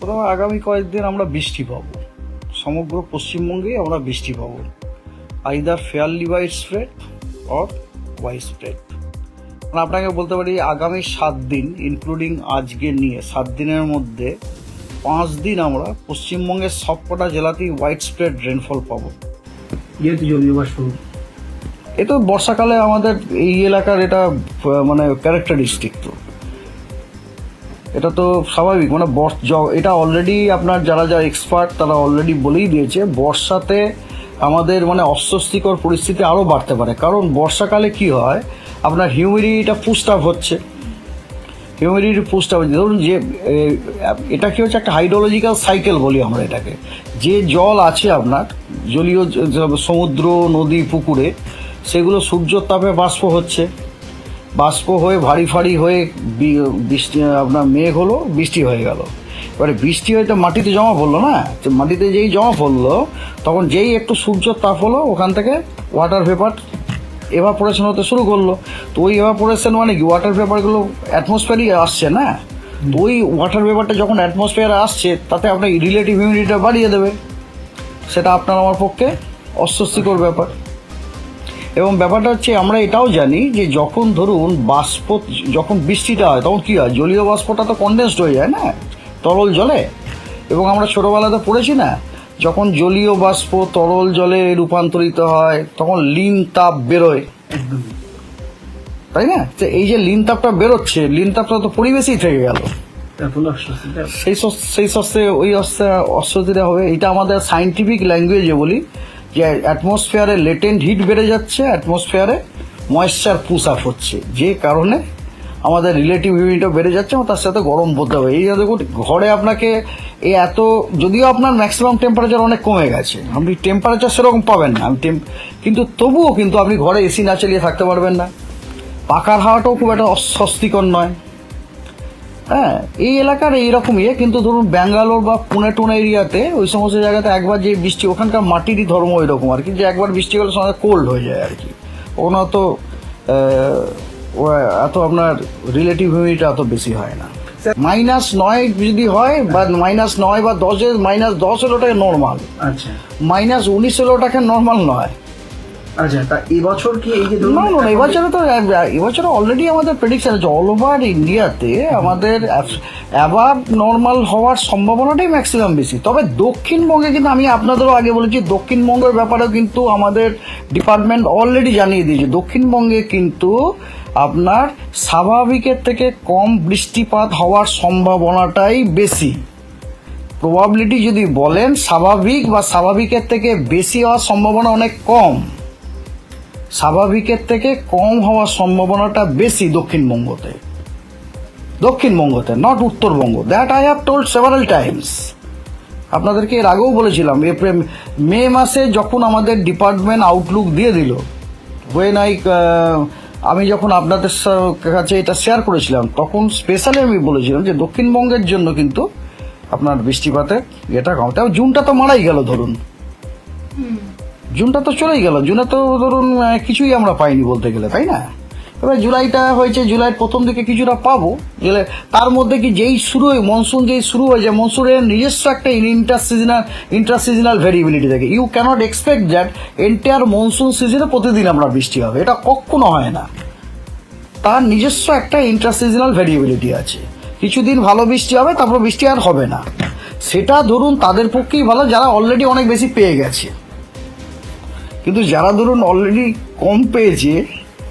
প্রথমে আগামী কয়েকদিন আমরা বৃষ্টি পাব। সমগ্র পশ্চিমবঙ্গেই আমরা বৃষ্টি পাবো। Either fairly wide spread or wide spread মানে আপনাকে বলতে পারি আগামী সাত দিন ইনক্লুডিং আজকে নিয়ে সাত দিনের মধ্যে পাঁচ দিন আমরা পশ্চিমবঙ্গের সবকটা জেলাতেই হোয়াইট স্প্রেড রেনফল পাবো। যেহেতু জলীয় বাষ্প এ তো বর্ষাকালে আমাদের এই এলাকার এটা মানে ক্যারেক্টারিস্টিক তো। এটা তো স্বাভাবিক মানে বর্ষ- এটা অলরেডি আপনার যারা যারা এক্সপার্ট তারা অলরেডি বলেই দিয়েছে, বর্ষাতে আমাদের মানে অস্বস্তিকর পরিস্থিতি আরও বাড়তে পারে। কারণ বর্ষাকালে কি হয়, আপনার হিউমিডিটিটা পুস্ট আপ হচ্ছে। হিউমিডিটি পুস্ট আপ ধরুন যে এটা কি হচ্ছে একটা হাইড্রোলজিক্যাল সাইকেল বলি আমরা এটাকে। যে জল আছে আপনার, জলীয় সমুদ্র, নদী, পুকুরে, সেগুলো সূর্যর তাপে বাষ্প হচ্ছে। বাষ্প হয়ে, ভারী ফাড়ি হয়ে বৃষ্টি, আপনার মেঘ হলো, বৃষ্টি হয়ে গেল। এবারে বৃষ্টি হয়ে তো মাটিতে জমা পড়ল না? তো মাটিতে যেই জমা পড়ল, তখন যেই একটু সূর্যর তাপ হলো, ওখান থেকে ওয়াটার ভেপার এভাপোরেশন হতে শুরু করল। তো ওই এভাপোরেশন মানে কি? ওয়াটার ভেপারগুলো অ্যাটমসফিয়ারই আসছে না? তো ওই ওয়াটার ভেপারটা যখন অ্যাটমসফিয়ারে আসছে, তাতে আপনার রিলেটিভ হিউমিডিটিটা বাড়িয়ে দেবে। সেটা আপনার আমার পক্ষে অস্বস্তিকর ব্যাপার। এবং ব্যাপারটা হচ্ছে আমরা এটাও জানি যে যখন ধরুন বাষ্প যখন বৃষ্টিটা হয় তখন কী হয়? জলীয় বাষ্পটা তো কনডেন্সড হয়ে যায় না? তরল জলে? এবং আমরা ছোটোবেলাতে পড়েছি না? যখন জলীয় বাষ্প তরল জলে রূপান্তরিত হয় তখন লিন তাপ বেরোয়। তাই না? তো এই যে লিন তাপটা বেরোচ্ছে লিন তাপটা তো পরিবেশেই থেকে গেল। সেই সেই সস্তে ওই অস্তে অস্বস্তিটা হবে। এটা আমাদের সাইন্টিফিক ল্যাঙ্গুয়েজে বলি। অ্যাটমসফিয়ারে লেটেন্ট হিট বেড়ে যাচ্ছে অ্যাটমসফিয়ারে ময়েশ্চার পুশ আপ হচ্ছে। যে কারণে আমাদের রিলেটিভ হিউমিডিটা বেড়ে যাচ্ছে এবং তার সাথে গরম পড়তে হবে। এই যে দেখুন, ঘরে আপনাকে এই এত, যদিও আপনার ম্যাক্সিমাম টেম্পারেচার অনেক কমে গেছে, আপনি টেম্পারেচার সেরকম পাবেন না। আমি কিন্তু তবুও কিন্তু আপনি ঘরে এসি না চালিয়ে থাকতে পারবেন না। পাকার হাওয়াটাও খুব একটা অস্বস্তিকর নয়। হ্যাঁ এই এলাকার এইরকম ইয়ে কিন্তু ধরুন ব্যাঙ্গালোর বা পুনে টুনে এরিয়াতে ওই সমস্ত জায়গাতে একবার যে বৃষ্টি ওখানকার মাটিরই ধর্ম ওইরকম আর কি যে একবার বৃষ্টি হলে সঙ্গে কোল্ড হয়ে যায় আর কি। ওখানে তো এত আপনার রিলেটিভ হিউমিডিটি এত বেশি হয় না। মাইনাস নয় যদি হয় বা মাইনাস নয় বা দশের মাইনাস দশ হলে ওটাকে নর্মাল আচ্ছা। মাইনাস উনিশ হলে ওটাকে নর্মাল নয়। আচ্ছা তা এবছর কি এই যে ধরুন না এবছরে তো এবছরে অলরেডি আমাদের প্রেডিকশন আছে। অল ওভার ইন্ডিয়াতে আমাদের অ্যাবার নর্মাল হওয়ার সম্ভাবনাটাই ম্যাক্সিমাম বেশি। তবে দক্ষিণবঙ্গে কিন্তু আমি আপনাদেরও আগে বলেছি দক্ষিণবঙ্গের ব্যাপারেও কিন্তু আমাদের ডিপার্টমেন্ট অলরেডি জানিয়ে দিয়েছে। দক্ষিণবঙ্গে কিন্তু আপনার স্বাভাবিকের থেকে কম বৃষ্টিপাত হওয়ার সম্ভাবনাটাই বেশি। প্রবাবিলিটি যদি বলেন স্বাভাবিক বা স্বাভাবিকের থেকে বেশি হওয়ার সম্ভাবনা অনেক কম। স্বাভাবিকের থেকে কম হওয়ার সম্ভাবনাটা বেশি দক্ষিণবঙ্গতে। দক্ষিণবঙ্গতে not Uttarbanga. That I have told several times আপনাদেরকে এর আগেও বলেছিলাম এপ্রিল মে মাসে যখন আমাদের ডিপার্টমেন্ট আউটলুক দিয়ে দিল ওয়েন আই আমি যখন আপনাদের কাছে এটা শেয়ার করেছিলাম, তখন স্পেশালি আমি বলেছিলাম যে দক্ষিণবঙ্গের জন্য কিন্তু আপনার বৃষ্টিপাতের এটা কম। তাও জুনটা তো মারাই গেল ধরুন। জুনটা তো চলেই গেল। জুনে তো ধরুন কিছুই আমরা পাইনি বলতে গেলে, তাই না? এবার জুলাইটা হয়েছে, জুলাইয়ের প্রথম দিকে কিছুটা পাবো। গেলে তার মধ্যে কি যেই শুরু হয় মনসুন যেই শুরু হয়েছে মনসুনের নিজস্ব একটা inter seasonal inter seasonal variability থাকে। You cannot expect that entire monsoon সিজনে প্রতিদিন আমরা বৃষ্টি হবে। এটা কখনো হয় না। তার নিজস্ব একটা ইন্টার সিজনাল ভেরিয়েবিলিটি আছে। কিছুদিন ভালো বৃষ্টি হবে, তারপর বৃষ্টি আর হবে না। সেটা ধরুন তাদের পক্ষেই ভালো, যারা অলরেডি অনেক বেশি পেয়ে গেছে। কিন্তু যারা ধরুন অলরেডি কম পেয়েছে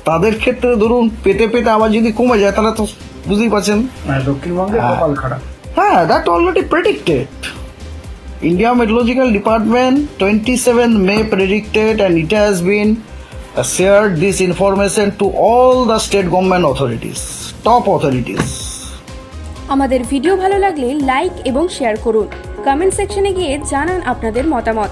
তাদের ক্ষেত্রে ধরুন পেতে পেতে আবার যদি কমে যায় তাহলে তো বুঝতেই পারছেন। মানে দক্ষিণবঙ্গে হ্যাঁ। কপাল খারাপ। হ্যাঁ that already predicted India meteorological department twenty seven May predicted and it has been shared this information to all the state government authorities, top authorities. আমাদের ভিডিও ভালো লাগলে লাইক এবং শেয়ার করুন। কমেন্ট সেকশনে গিয়ে জানান আপনাদের মতামত।